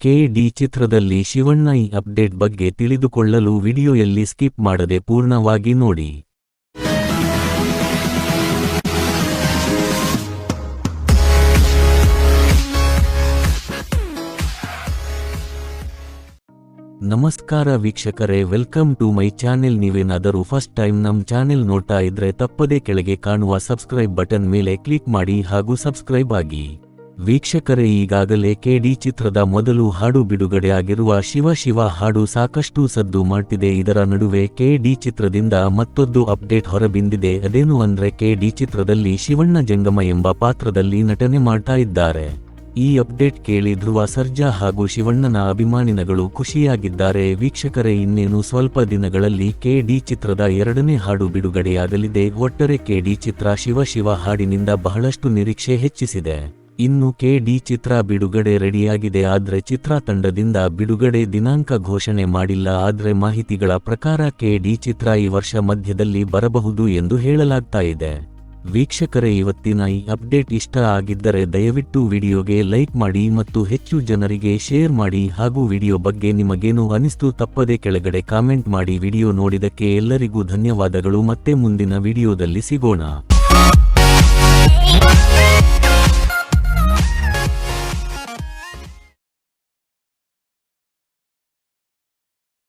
K D ಚಿತ್ರದಲ್ಲಿ ಶಿವಣ್ಣ ಈ update ಬಗ್ಗೆ ತಿಳಿದುಕೊಳ್ಳಲು ವಿಡಿಯೋಯಲ್ಲಿ ಸ್ಕಿಪ್ ಮಾಡದೆ ಪೂರ್ಣವಾಗಿ ನೋಡಿ. ನಮಸ್ಕಾರ ವೀಕ್ಷಕರೇ, ವೆಲ್ಕಮ್ ಟು ಮೈ ಚಾನೆಲ್. ನೀವೇನಾದರೂ ಫಸ್ಟ್ ಟೈಮ್ ನಮ್ಮ ಚಾನೆಲ್ ನೋಡ್ತಾ ಇದ್ರೆ ತಪ್ಪದೇ ಕೆಳಗೆ ಕಾಣುವ ಸಬ್ಸ್ಕ್ರೈಬ್ ಬಟನ್ ಮೇಲೆ ಕ್ಲಿಕ್ ಮಾಡಿ ಹಾಗೂ ಸಬ್ಸ್ಕ್ರೈಬ್ ಆಗಿ. ವೀಕ್ಷಕರೇ, ಈಗಾಗಲೇ ಕೆಡಿ ಚಿತ್ರದ ಮೊದಲು ಹಾಡು ಬಿಡುಗಡೆಯಾಗಿರುವ ಶಿವ ಶಿವ ಹಾಡು ಸಾಕಷ್ಟು ಸದ್ದು ಮಾಡ್ತಿದೆ. ಇದರ ನಡುವೆ ಕೆಡಿ ಚಿತ್ರದಿಂದ ಮತ್ತೊಂದು ಅಪ್ಡೇಟ್ ಹೊರಬಿಂದಿದೆ. ಅದೇನು ಅಂದ್ರೆ ಕೆಡಿ ಚಿತ್ರದಲ್ಲಿ ಶಿವಣ್ಣ ಜಂಗಮ ಎಂಬ ಪಾತ್ರದಲ್ಲಿ ನಟನೆ ಮಾಡ್ತಾ ಇದ್ದಾರೆ. ಈ ಅಪ್ಡೇಟ್ ಕೇಳಿ ಧ್ರುವ ಸರ್ಜಾ ಹಾಗೂ ಶಿವಣ್ಣನ ಅಭಿಮಾನಿನಗಳು ಖುಷಿಯಾಗಿದ್ದಾರೆ. ವೀಕ್ಷಕರೇ, ಇನ್ನೇನು ಸ್ವಲ್ಪ ದಿನಗಳಲ್ಲಿ ಕೆಡಿ ಚಿತ್ರದ ಎರಡನೇ ಹಾಡು ಬಿಡುಗಡೆಯಾಗಲಿದೆ. ಒಟ್ಟರೆ ಕೆಡಿ ಚಿತ್ರ ಶಿವ ಶಿವ ಹಾಡಿನಿಂದ ಬಹಳಷ್ಟು ನಿರೀಕ್ಷೆ ಹೆಚ್ಚಿಸಿದೆ. ಇನ್ನು ಕೆ ಡಿ ಚಿತ್ರ ಬಿಡುಗಡೆ ರೆಡಿಯಾಗಿದೆ. ಆದ್ರೆ ಚಿತ್ರತಂಡದಿಂದ ಬಿಡುಗಡೆ ದಿನಾಂಕ ಘೋಷಣೆ ಮಾಡಿಲ್ಲ. ಆದ್ರೆ ಮಾಹಿತಿಗಳ ಪ್ರಕಾರ ಕೆ ಡಿ ಚಿತ್ರ ಈ ವರ್ಷ ಮಧ್ಯದಲ್ಲಿ ಬರಬಹುದು ಎಂದು ಹೇಳಲಾಗ್ತಾ ಇದೆ. ವೀಕ್ಷಕರೇ, ಇವತ್ತಿನ ಈ ಅಪ್ಡೇಟ್ ಇಷ್ಟ ಆಗಿದ್ದರೆ ದಯವಿಟ್ಟು ವಿಡಿಯೋಗೆ ಲೈಕ್ ಮಾಡಿ ಮತ್ತು ಹೆಚ್ಚು ಜನರಿಗೆ ಶೇರ್ ಮಾಡಿ. ಹಾಗೂ ವಿಡಿಯೋ ಬಗ್ಗೆ ನಿಮಗೇನು ಅನಿಸ್ತು ತಪ್ಪದೆ ಕೆಳಗಡೆ ಕಾಮೆಂಟ್ ಮಾಡಿ. ವಿಡಿಯೋ ನೋಡಿದಕ್ಕೆ ಎಲ್ಲರಿಗೂ ಧನ್ಯವಾದಗಳು. ಮತ್ತೆ ಮುಂದಿನ ವಿಡಿಯೋದಲ್ಲಿ ಸಿಗೋಣ.